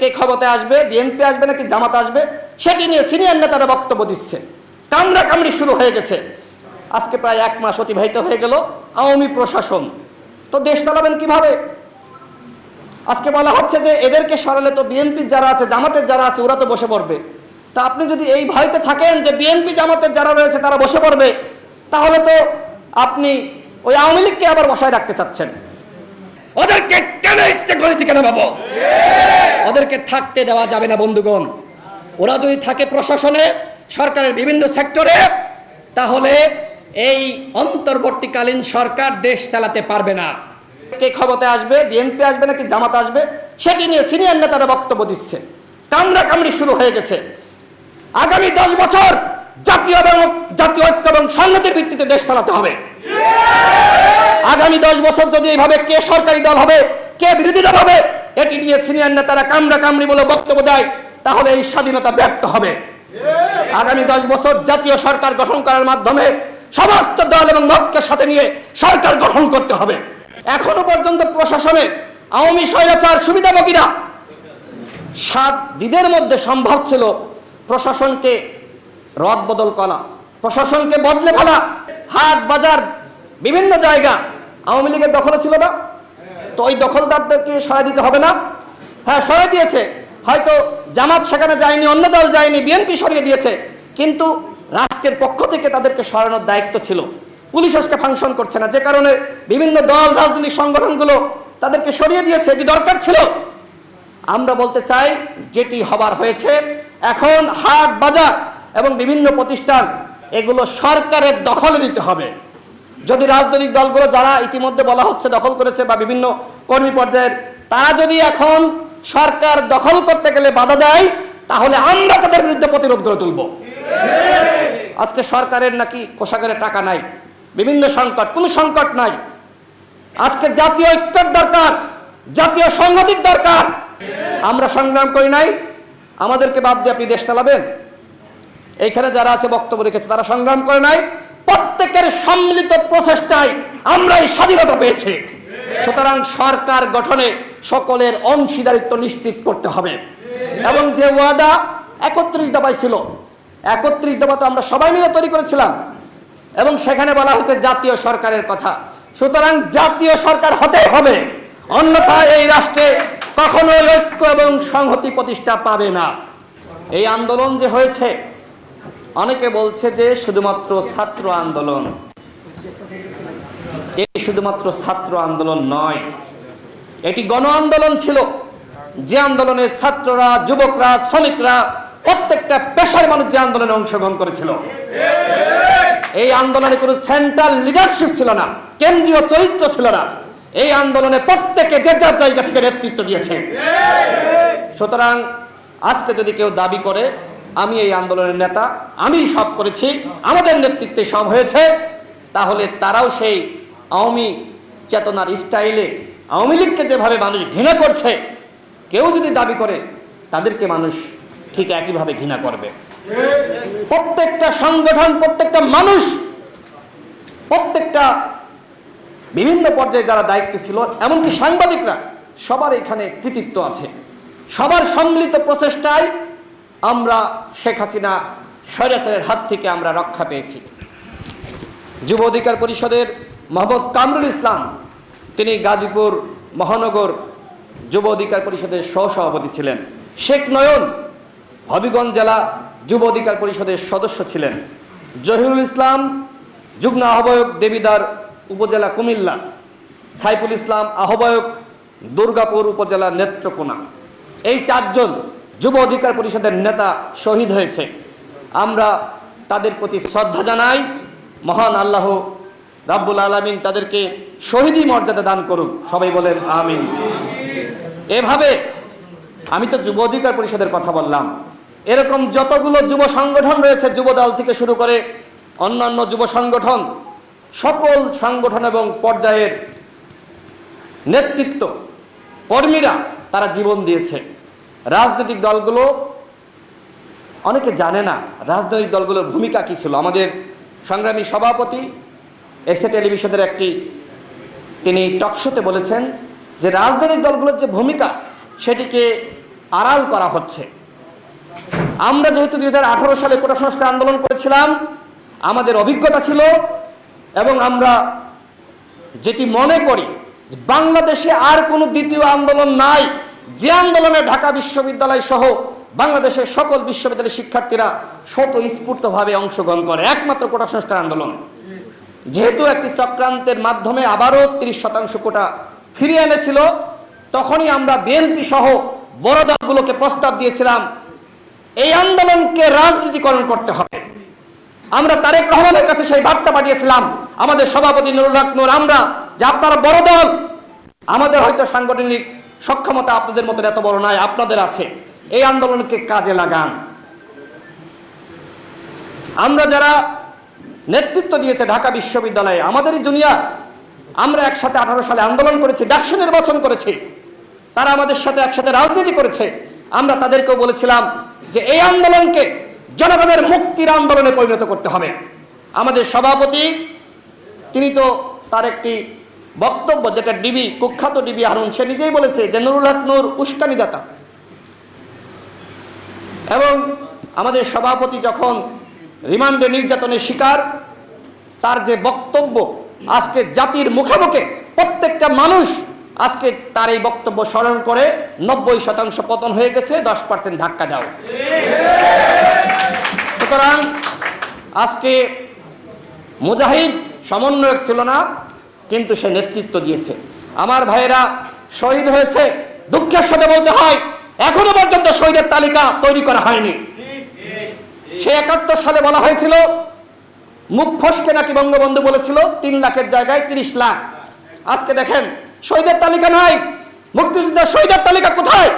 কে ক্ষমতায় আসবে বিএনপি আসবে নাকি জামাত আসবে, সেটি নিয়ে সিনিয়র নেতারা বক্তব্য দিচ্ছে। কামড়া কামড়ি শুরু হয়ে গেছে। আজকে প্রায় এক মাস অতিবাহিত হয়ে গেল আওয়ামী প্রশাসন। তো দেশ চালাবেন কীভাবে? আজকে বলা হচ্ছে যে এদেরকে সরালে তো বিএনপির যারা আছে, জামাতের যারা আছে, ওরা তো বসে পড়বে। তা আপনি যদি এই ভয়তে থাকেন যে বিএনপি জামাতের যারা রয়েছে, তারা বসে পড়বে, তাহলে তো আপনি ওই আওয়ামী লীগকে আবার বসায় রাখতে চাচ্ছেন। ওদেরকে কেন ভাবো ওদেরকে থাকতে দেওয়া যাবে না, বন্ধুগণ। ওরা যদি থাকে প্রশাসনে, সরকারের বিভিন্ন সেক্টরে, তাহলে এই অন্তর্বর্তীকালীন সরকার দেশ চালাতে পারবে না। কে ক্ষমতায় আসবে বিএনপি আসবে নাকি জামাত আসবে, সেটি নিয়ে সিনিয়র নেতারা বক্তব্য দিচ্ছে। কামড়া কামড়ি শুরু হয়ে গেছে। আগামী দশ বছর জাতীয় এবং জাতীয় ঐক্য এবং সংহতির ভিত্তিতে দেশ চালাতে হবে। আগামী দশ বছর যদি এইভাবে কে সরকারি দল হবে কে বিরোধী দল হবে? এটি নিয়ে সিনিয়র নেতারা কামড়া কামড়ি বলে বক্তব্য দেয় তাহলে এই স্বাধীনতা ব্যর্থ হবে। আগামী দশ বছর জাতীয় সরকার গঠন করার মাধ্যমে সমস্ত দল এবং মতকে সাথে নিয়ে সরকার গঠন করতে হবে। এখনও পর্যন্ত প্রশাসনে আওয়ামী স্বৈরাচার সুবিধাভোগীরা সাত দিনের মধ্যে সম্ভব ছিল প্রশাসনকে রদ বদল করা প্রশাসনকে বদলে ফেলা। হাট বাজার বিভিন্ন জায়গা আওয়ামী লীগের দখলে ছিল না। তো ওই দখলদারদেরকে সরাই দিতে হবে না? হ্যাঁ সরাই দিয়েছে। হয়তো জামাত সেখানে যায়নি, অন্য দল যায়নি, বিএনপি সরিয়ে দিয়েছে। কিন্তু রাষ্ট্রের পক্ষ থেকে তাদেরকে সরানোর দায়িত্ব ছিল। পুলিশ আজকে ফাংশন করছে না। যে কারণে বিভিন্ন দল, রাজনৈতিক সংগঠনগুলো তাদেরকে সরিয়ে দিয়েছে। এটি দরকার ছিল। আমরা বলতে চাই, যেটি হবার হয়েছে, এখন হাট বাজার এবং বিভিন্ন প্রতিষ্ঠান এগুলো সরকারের দখলে নিতে হবে। যদি রাজনৈতিক দলগুলো যারা ইতিমধ্যে বলা হচ্ছে দখল করেছে বা বিভিন্ন কর্মী পর্যায়ের, তারা যদি এখন সরকার দখল করতে গেলে বাধা দেয়, তাহলে আমরা তাদের বিরুদ্ধে প্রতিরোধ গড়ে তুলব। আজকে সরকারের নাকি কোষাগারে টাকা নাই, বিভিন্ন সংকট, কোনো সংকট নাই। আজকে জাতীয় ঐক্যের দরকার, জাতীয় সংহতির দরকার। আমরা সংগ্রাম করি নাই, আমাদেরকে বাদ দিয়ে আপনি দেশ চালাবেন। এইখানে যারা আছে বক্তব্য রেখেছে, তারা সংগ্রাম করে নাই। প্রত্যেকের সম্মিলিত প্রচেষ্টায় আমরা এই স্বাধীনতা পেয়েছি। সুতরাং সরকার গঠনে সকলের অংশীদারিত্ব নিশ্চিত করতে হবে। এবং যে ওয়াদা একত্রিশ দফায় ছিল, একত্রিশ দফা তো আমরা সবাই মিলে তৈরি করেছিলাম। এবং সেখানে বলা হয়েছে জাতীয় সরকারের কথা। সুতরাং জাতীয় সরকার হতে হবে। অন্যথায় এই রাষ্ট্রে কখনো ঐক্য এবং সংহতি প্রতিষ্ঠা পাবে না। এই আন্দোলন যে হয়েছে অনেকে বলছে যে শুধুমাত্র ছাত্র আন্দোলন। এটি শুধুমাত্র ছাত্র আন্দোলন নয়, এটি গণ আন্দোলন ছিল। যে আন্দোলনে ছাত্ররা, যুবকরা, শ্রমিকরা প্রত্যেকটা পেশার মানুষ যে আন্দোলনে অংশগ্রহণ করেছিল। এই আন্দোলনে কোনো সেন্ট্রাল লিডারশিপ ছিল না, কেন্দ্রীয় চরিত্র ছিল না। এই আন্দোলনে প্রত্যেকে যে যার জায়গা থেকে নেতৃত্ব দিয়েছে। সুতরাং আজকে যদি কেউ দাবি করে আমি এই আন্দোলনের নেতা, আমি সব করেছি, আমাদের নেতৃত্বে সব হয়েছে। তাহলে তারাও সেই আওয়ামী চেতনার স্টাইলে, আওয়ামী লীগকে যেভাবে মানুষ ঘৃণা করছে, কেউ যদি দাবি করে, তাদেরকে মানুষ ঠিক একইভাবে ঘৃণা করবে। প্রত্যেকটা সংগঠন, প্রত্যেকটা মানুষ, প্রত্যেকটা বিভিন্ন পর্যায়ে যারা দায়িত্ব ছিল, এমনকি সাংবাদিকরা, সবার এখানে কৃতিত্ব আছে। সবার সম্মিলিত প্রচেষ্টায় আমরা শেখ হাসিনা স্বৈরাচারের হাত থেকে আমরা রক্ষা পেয়েছি। যুব অধিকার পরিষদের মোহাম্মদ কামরুল ইসলাম, তিনি গাজীপুর মহানগর যুব অধিকার পরিষদের সহসভাপতি ছিলেন। শেখ নয়ন হবিগঞ্জ জেলা যুব অধিকার পরিষদের সদস্য ছিলেন। জহিরুল ইসলাম যুগ্ম আহ্বায়ক দেবিদার উপজেলা কুমিল্লা। সাইফুল ইসলাম আহ্বায়ক দুর্গাপুর উপজেলা নেত্রকোনা। এই চারজন যুব অধিকার পরিষদের নেতা শহীদ হয়েছে। আমরা তাদের প্রতি শ্রদ্ধা জানাই। মহান আল্লাহ রাব্বুল আলমিন তাদেরকে শহীদই মর্যাদা দান করুক। সবাই বলেন আমিন। এভাবে আমি তো যুব অধিকার পরিষদের কথা বললাম। এরকম যতগুলো যুব সংগঠন রয়েছে, যুব দল থেকে শুরু করে অন্যান্য যুব সংগঠন, সকল সংগঠন এবং পর্যায়ের নেতৃত্ব, কর্মীরা তারা জীবন দিয়েছে। রাজনৈতিক দলগুলো অনেকে জানে না রাজনৈতিক দলগুলোর ভূমিকা কী ছিল। আমাদের সংগ্রামী সভাপতি এসএ টেলিভিশনের একটি তিনি টকশোতে বলেছেন যে রাজনৈতিক দলগুলোর যে ভূমিকা সেটিকে আড়াল করা হচ্ছে। আমরা যেহেতু দু হাজার আঠারো সালে কোটা সংস্কার আন্দোলন করেছিলাম, আমাদের অভিজ্ঞতা ছিল এবং আমরা যেটি মনে করি বাংলাদেশে আর কোনো দ্বিতীয় আন্দোলন নাই। যে আন্দোলনে ঢাকা বিশ্ববিদ্যালয় সহ বাংলাদেশের সকল বিশ্ববিদ্যালয়ের শিক্ষার্থীরা স্বতঃস্ফূর্তভাবে অংশগ্রহণ করে, একমাত্র কোটা সংস্কার আন্দোলন। যেহেতু একটি চক্রান্তের মাধ্যমে আবারও তিরিশ শতাংশ কোটা ফিরিয়ে এনেছিল, তখনই আমরা বিএনপি সহ বড় দলগুলোকে প্রস্তাব দিয়েছিলাম, এই আন্দোলনকে রাজনীতিকরণ করতে হবে। আমরা তারেক রহমানের কাছে সেই বার্তা পাঠিয়েছিলাম, আমাদের সভাপতি নুরুল হক আমরা যে আপনারা বড় দল, আমাদের হয়তো সাংগঠনিক সক্ষমতা আপনাদের মতো এত বড় নয় আপনাদের আছে। এই আন্দোলনকে কাজে লাগান। আমরা যারা নেতৃত্ব দিয়েছে ঢাকা বিশ্ববিদ্যালয়ে, আমাদেরই জুনিয়র আমরা একসাথে আঠারো সালে আন্দোলন করেছি, ডাকসু নির্বাচন করেছি। তারা আমাদের সাথে একসাথে রাজনীতি করেছে। আমরা তাদেরকেও বলেছিলাম যে এই আন্দোলনকে জনগণের মুক্তির আন্দোলনে পরিণত করতে হবে। আমাদের সভাপতি, তিনি তো তার একটি বক্তব্য যেটা ডিবি কুখ্যাত ডিবি হারুন, সে নিজেই বলেছে যে নুরুল হক নূর উস্কানিদাতা। এবং আমাদের সভাপতি যখন রিমান্ডে নির্যাতনের শিকার, তার যে বক্তব্য আজকে জাতির মুখে মুখে প্রত্যেকটা মানুষ আজকে তার এই বক্তব্য স্মরণ করে নব্বই শতাংশ পতন হয়ে গেছে, দশ পার্সেন্ট ধাক্কা দাও। সুতরাং আজকে মুজাহিদ সমন্বয়ক ছিল না কিন্তু সে নেতৃত্ব দিয়েছে। আমার ভাইয়েরা শহীদ হয়েছে, দুঃখের সাথে বলতে হয়, এখনও পর্যন্ত শহীদের তালিকা তৈরি করা হয়নি। সে একাত্তর সালে বলা হয়েছিল, মুখ ফসকে নাকি বঙ্গবন্ধু বলেছিল, তিন লাখের জায়গায় তিরিশ লাখ। আজকে দেখেন, শহীদের তালিকা নাই, মুক্তিযুদ্ধের শহীদের তালিকা কোথায়?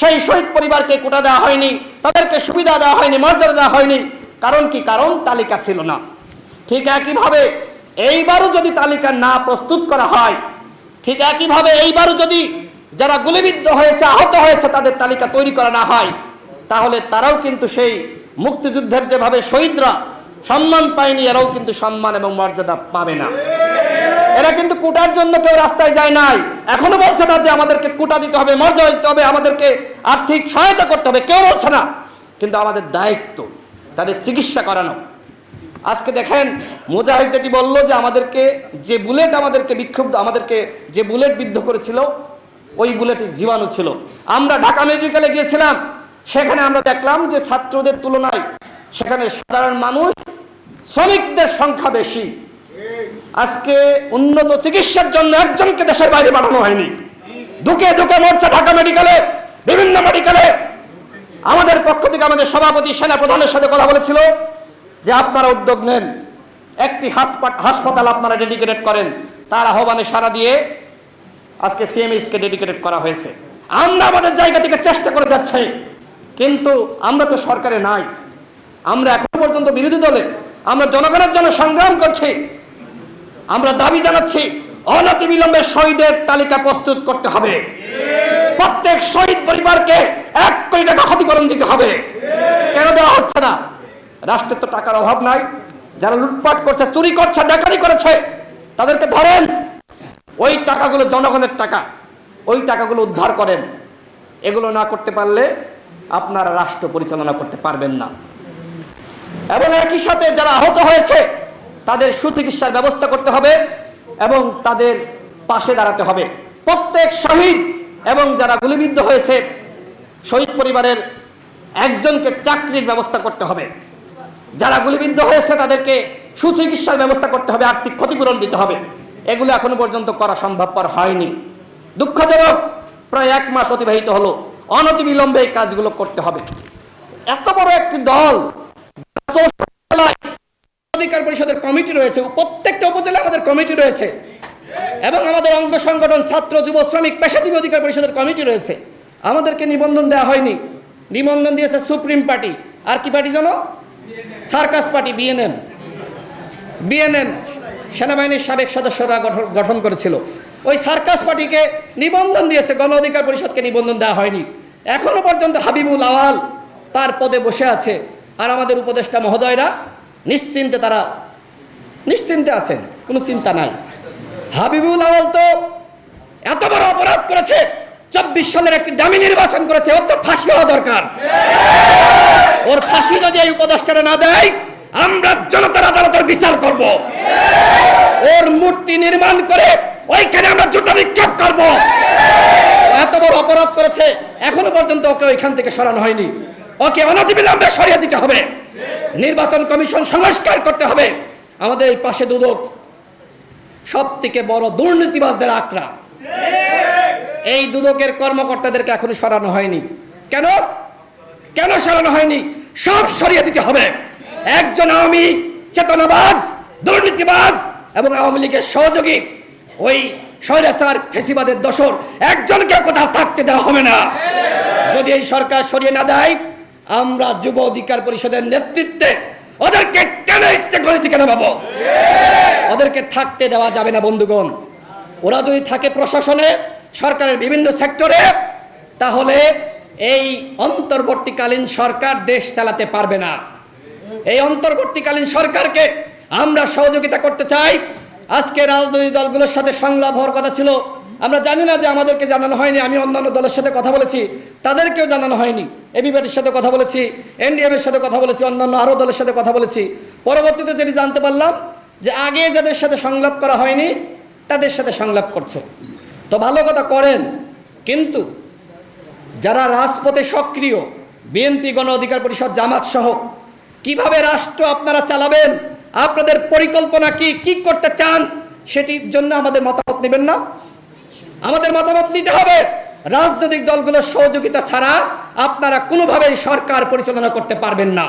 সেই শহীদ পরিবারকে কোটা দেওয়া হয়নি, তাদেরকে সুবিধা দেওয়া হয়নি, মর্যাদা দেওয়া হয়নি। কারণ কি? কারণ তালিকা ছিল না। ঠিক একইভাবে এইবারও যদি তালিকা না প্রস্তুত করা হয়, ঠিক একইভাবে এইবারও যদি যারা গুলিবিদ্ধ হয়েছে, আহত হয়েছে, তাদের তালিকা তৈরি করা না হয়, তাহলে তারাও কিন্তু সেই মুক্তিযুদ্ধের যেভাবে শহীদরা সম্মান পায়নি, এরাও কিন্তু সম্মান এবং মর্যাদা পাবে না। এরা কিন্তু কোটার জন্য কেউ রাস্তায় যায় নাই। এখনও বলছে না যে আমাদেরকে কোটা দিতে হবে, মর্যাদা দিতে হবে, আমাদেরকে আর্থিক সহায়তা করতে হবে, কেউ বলছে না। কিন্তু আমাদের দায়িত্ব, তাদের চিকিৎসা করানো। আজকে দেখেন মুজাহিদ যেটি বলল যে আমাদেরকে যে বুলেট আমাদেরকে বিক্ষুব্ধ, আমাদেরকে যে বুলেট বিদ্ধ করেছিল, ওই বুলেটের জীবাণু ছিল। আমরা ঢাকা মেডিকেলে গিয়েছিলাম, সেখানে আমরা দেখলাম যে ছাত্রদের তুলনায় সেখানে সাধারণ মানুষ শ্রমিকদের সংখ্যা বেশি। আজকে উন্নত চিকিৎসার জন্য একজনকে দেশের বাইরে পাঠানো হয়নি। ঢুকে ঢুকে মরছে ঢাকা মেডিকেলে, বিভিন্ন মেডিকেলে। আমাদের পক্ষ থেকে আমাদের সভাপতি সেনা প্রধানের সাথে কথা বলেছিল। যে আপনারা উদ্যোগ নেন, একটি হাসপাত- হাসপাতাল আপনারা ডেডিকেটেড করেন, তার আহ্বানে সারা দিয়ে আজকে সিএমএইচকে ডেডিকেটেড করা হয়েছে। আমরা আমাদের জায়গা থেকে চেষ্টা করে যাচ্ছি, কিন্তু আমরা তো সরকারে নাই। আমরা এখন পর্যন্ত বিরোধী দলে, আমরা জনগণের জন্য সংগ্রাম করছি। আমরা দাবি জানাচ্ছি অনতি বিলম্বে শহীদের তালিকা প্রস্তুত করতে হবে। প্রত্যেক শহীদ পরিবারকে এক কোটি টাকা ক্ষতিপূরণ দিতে হবে। কেন দেওয়া হচ্ছে না? রাষ্ট্রের তো টাকার অভাব নাই। যারা লুটপাট করছে, চুরি করছে ডাকাতি করেছে, তাদেরকে ধরেন। ওই টাকাগুলো জনগণের টাকা। ওই টাকাগুলো উদ্ধার করেন। এগুলো না করতে পারলে আপনারা রাষ্ট্র পরিচালনা করতে পারবেন না। এবং একই সাথে যারা আহত হয়েছে, তাদের সুচিকিৎসার ব্যবস্থা করতে হবে এবং তাদের পাশে দাঁড়াতে হবে। প্রত্যেক শহীদ এবং যারা গুলিবিদ্ধ হয়েছে, শহীদ পরিবারের একজনকে চাকরির ব্যবস্থা করতে হবে। যারা গুলিবিদ্ধ হয়েছে তাদেরকে সুচিকিৎসার ব্যবস্থা করতে হবে, আর্থিক ক্ষতিপূরণ দিতে হবে। এগুলো এখনও পর্যন্ত করা সম্ভবপর হয়নি। দুঃখজনক, প্রায় এক মাস অতিবাহিত হলো। অনতিবিলম্বে এই কাজগুলো করতে হবে। এত বড় একটি দল অধিকার পরিষদের কমিটি রয়েছে, প্রত্যেকটা উপজেলায় আমাদের কমিটি রয়েছে। এবং আমাদের অঙ্গ সংগঠন, ছাত্র, যুব, শ্রমিক, পেশাজীবী অধিকার পরিষদের কমিটি রয়েছে। আমাদেরকে নিবন্ধন দেওয়া হয়নি। নিবন্ধন দিয়েছে সুপ্রিম পার্টি। আর কি পার্টি জানো? সার্কাস পার্টি বিএনএম বিএনএম সেনাবাহিনীর সাবেক সদস্যরা গঠন করেছিল। ওই সার্কাস পার্টিকে নিবন্ধন দিয়েছে, গণ অধিকার পরিষদকে নিবন্ধন দেওয়া হয়নি। এখনও পর্যন্ত হাবিবুল আওয়াল তার পদে বসে আছে। আর আমাদের উপদেষ্টা মহোদয়রা নিশ্চিন্তে তারা, নিশ্চিন্তে আছেন, কোনো চিন্তা নাই। হাবিবুল আওয়াল তো এত বড় অপরাধ করেছে, চব্বিশ সালের একটি দামি নির্বাচন করেছে অত ফাঁসি হওয়া দরকার। ওর ফাঁসি যদি এই উপদেষ্টারা না দেয়, আমরা জনতার আদালতের বিচার করব। ওর মূর্তি নির্মাণ করে ওইখানে আমরা জুতা নিক্ষেপ করব। এত বড় অপরাধ করেছে, এখনও পর্যন্ত ওকে ওইখান থেকে সরানো হয়নি। ওকে অনতিবিলম্বে সরিয়ে দিতে হবে। নির্বাচন কমিশন সংস্কার করতে হবে। আমাদের এই পাশে দুদক সব থেকে বড় দুর্নীতিবাজদের আক্রা এই দুদকের কর্মকর্তাদেরকে এখনও সরানো হয়নি। কেন? কেন সরানো হয়নি? সব সরিয়ে দিতে হবে। একজন আওয়ামী চেতনাবাজ, দুর্নীতিবাজ এবং আওয়ামী লীগের সহযোগী ওই স্বৈরাচার, ফেসিবাদের দোসর একজনকে কোথাও থাকতে দেওয়া হবে না। যদি এই সরকার সরিয়ে না দেয়, আমরা যুব অধিকার পরিষদের নেতৃত্বে ওদেরকে কেন ইস্তেকলি থেকে নামাবো ওদেরকে থাকতে দেওয়া যাবে না, বন্ধুগণ। ওরা যদি থাকে প্রশাসনে, সরকারের বিভিন্ন সেক্টরে, তাহলে এই অন্তর্বর্তীকালীন সরকার দেশ চালাতে পারবে না। এই অন্তর্বর্তীকালীন সরকারকে আমরা সহযোগিতা করতে চাই। আজকে রাজনৈতিক দলগুলোর সাথে সংলাপ হওয়ার কথা ছিল। আমরা জানি না যে আমাদেরকে জানানো হয়নি, আমি অন্যান্য দলের সাথে কথা বলেছি। তাদেরকেও জানানো হয়নি। এবিপির সাথে কথা বলেছি এনডিএম এর সাথে কথা বলেছি, অন্যান্য আরও দলের সাথে কথা বলেছি। পরবর্তীতে যেটি জানতে পারলাম যে আগে যাদের সাথে সংলাপ করা হয়নি, তাদের সাথে সংলাপ করছে। তো ভালো কথা করেন, কিন্তু যারা রাজপথে সক্রিয়, বিএনপি গণ অধিকার পরিষদ, জামাত সহ, কীভাবে রাষ্ট্র আপনারা চালাবেন, আপনাদের পরিকল্পনা কি কি করতে চান, সেটির জন্য আমাদের মতামত নেবেন না। আমাদের মতামত নিতে হবে, রাজনৈতিক দলগুলোর সহযোগিতা ছাড়া আপনারা কোনোভাবেই সরকার পরিচালনা করতে পারবেন না।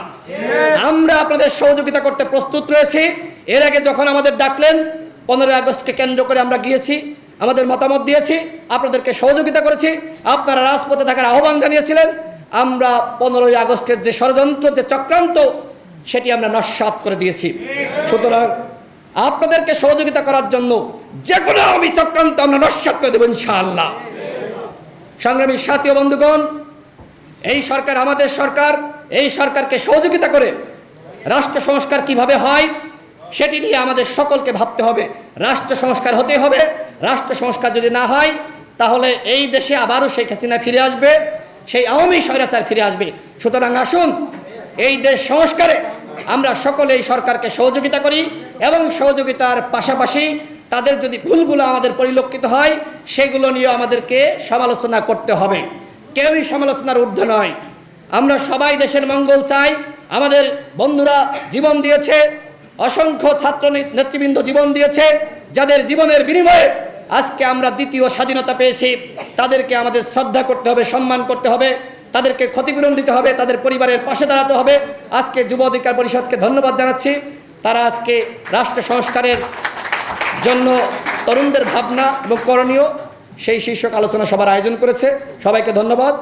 আমরা আপনাদের সহযোগিতা করতে প্রস্তুত রয়েছি। এর আগে যখন আমাদের ডাকলেন, পনেরোই আগস্টকে কেন্দ্র করে আমরা গিয়েছি আমাদের মতামত দিয়েছি, আপনাদেরকে সহযোগিতা করেছি, আপনারা রাজপথে থাকার আহ্বান জানিয়েছিলেন। আমরা পনেরোই আগস্টের যে ষড়যন্ত্র, যে চক্রান্ত, সেটি আমরা নস্বাত করে দিয়েছি। সুতরাং আপনাদেরকে সহযোগিতা করার জন্য যে কোনো আমি চক্রান্ত আমরা নস্বাত করে দেবো ইনশাআল্লাহ। সংগ্রামী সাথী বন্ধুগণ, এই সরকার আমাদের সরকার, এই সরকারকে সহযোগিতা করে রাষ্ট্র সংস্কার কীভাবে হয় সেটি নিয়ে আমাদের সকলকে ভাবতে হবে। রাষ্ট্র সংস্কার হতে হবে। রাষ্ট্র সংস্কার যদি না হয়, তাহলে এই দেশে আবারও শেখ হাসিনা ফিরে আসবে, সেই আওয়ামী স্বৈরাচার ফিরে আসবে। সুতরাং আসুন, এই দেশ সংস্কারে আমরা সকলে এই সরকারকে সহযোগিতা করি এবং সহযোগিতার পাশাপাশি তাদের যদি ভুলগুলো আমাদের পরিলক্ষিত হয়, সেগুলো নিয়ে আমাদেরকে সমালোচনা করতে হবে। কেউই সমালোচনার ঊর্ধ্বে নয়। আমরা সবাই দেশের মঙ্গল চাই। আমাদের বন্ধুরা জীবন দিয়েছে। অসংখ্য ছাত্র নেতৃবৃন্দ জীবন দিয়েছে, যাদের জীবনের বিনিময়ে আজকে আমরা দ্বিতীয় স্বাধীনতা পেয়েছি। তাদেরকে আমাদের শ্রদ্ধা করতে হবে, সম্মান করতে হবে, তাদেরকে ক্ষতিপূরণ দিতে হবে, তাদের পরিবারের পাশে দাঁড়াতে হবে। আজকে যুব অধিকার পরিষদকে ধন্যবাদ জানাচ্ছি। তারা আজকে রাষ্ট্র সংস্কারের জন্য তরুণদের ভাবনা এবং করণীয়, সেই শীর্ষক আলোচনা সবার আয়োজন করেছে। সবাইকে ধন্যবাদ।